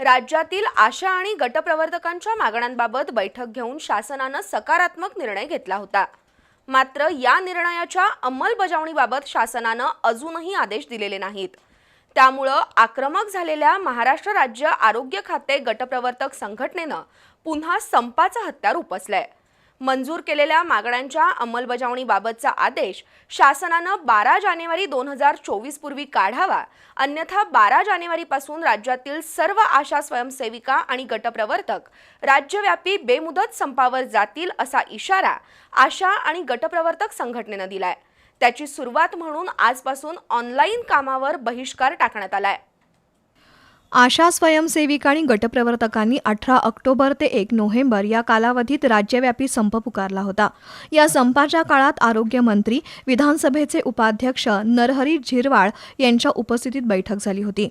राज्यातील आशा आणि गटप्रवर्तकांच्या मागण्यांबाबत बैठक घेऊन शासनानं सकारात्मक निर्णय घेतला होता. मात्र या निर्णयाच्या अंमलबजावणीबाबत शासनानं अजूनही आदेश दिलेले नाहीत. त्यामुळं आक्रमक झालेल्या महाराष्ट्र राज्य आरोग्य खाते गटप्रवर्तक संघटनेनं पुन्हा संपाचं हत्यार उपसलंय. मंजूर केलेल्या मागण्यांच्या अंमलबजावणीबाबतचा आदेश शासनानं बारा जानेवारी दोन हजार चोवीस पूर्वी काढावा अन्यथा बारा जानेवारीपासून राज्यातील सर्व आशा स्वयंसेविका आणि गटप्रवर्तक राज्यव्यापी बेमुदत संपावर जातील असा इशारा आशा आणि गटप्रवर्तक संघटनेनं दिलाय. त्याची सुरुवात म्हणून आजपासून ऑनलाईन कामावर बहिष्कार टाकण्यात आलाय. आशा स्वयंसेविका आणि गटप्रवर्तकांनी अठरा ऑक्टोबर ते एक नोव्हेंबर या कालावधीत राज्यव्यापी संप पुकारला होता. या संपाच्या काळात आरोग्यमंत्री विधानसभेचे उपाध्यक्ष नरहरी झिरवाळ यांच्या उपस्थितीत बैठक झाली होती.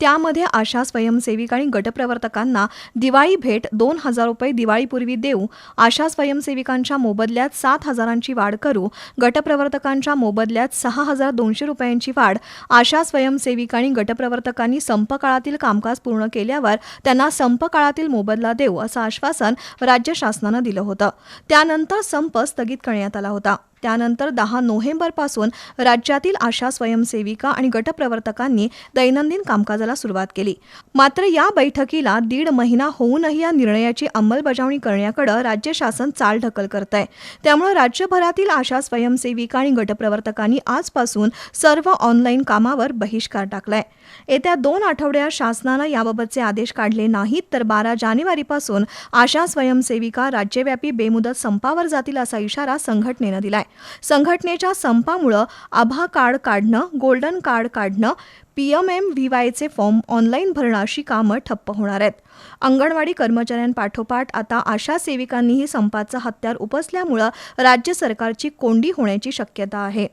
त्यामध्ये आशा स्वयंसेविका आणि गटप्रवर्तकांना दिवाळी भेट दोन हजार रुपये दिवाळीपूर्वी देऊ. आशा स्वयंसेविकांच्या मोबदल्यात सात हजारांची वाढ करू. गटप्रवर्तकांच्या मोबदल्यात सहा हजार दोनशे रुपयांची वाढ. आशा स्वयंसेविका आणि गटप्रवर्तकांनी संप काळातील कामकाज पूर्ण केल्यावर त्यांना संप काळातील मोबदला देऊ असं आश्वासन राज्य शासनानं दिलं होतं. त्यानंतर संप स्थगित करण्यात आला होता. त्यानंतर दहा नोव्हेंबरपासून राज्यातील आशा स्वयंसेविका आणि गटप्रवर्तकांनी दैनंदिन कामकाजाला सुरुवात केली. मात्र या बैठकीला दीड महिना होऊनही या निर्णयाची अंमलबजावणी करण्याकडे राज्य शासन चालढकल करत आहे त्यामुळे राज्यभरातील आशा स्वयंसेविका आणि गटप्रवर्तकांनी आजपासून सर्व ऑनलाईन कामावर बहिष्कार टाकलाय. येत्या दोन आठवड्यात शासनानं याबाबतचे आदेश काढले नाहीत तर बारा जानेवारीपासून आशा स्वयंसेविका राज्यव्यापी बेमुदत संपावर जातील असा इशारा संघटनेनं दिलाय. संघटनेच्या संपामुळं आभा कार्ड काढणं गोल्डन कार्ड काढणं पी एम एम व्ही वायचे फॉर्म ऑनलाईन भरणं अशी कामं ठप्प होणार आहेत. अंगणवाडी कर्मचाऱ्यांपाठोपाठ आता आशा सेविकांनीही संपाचं हत्यार उपसल्यामुळं राज्य सरकारची कोंडी होण्याची शक्यता आहे.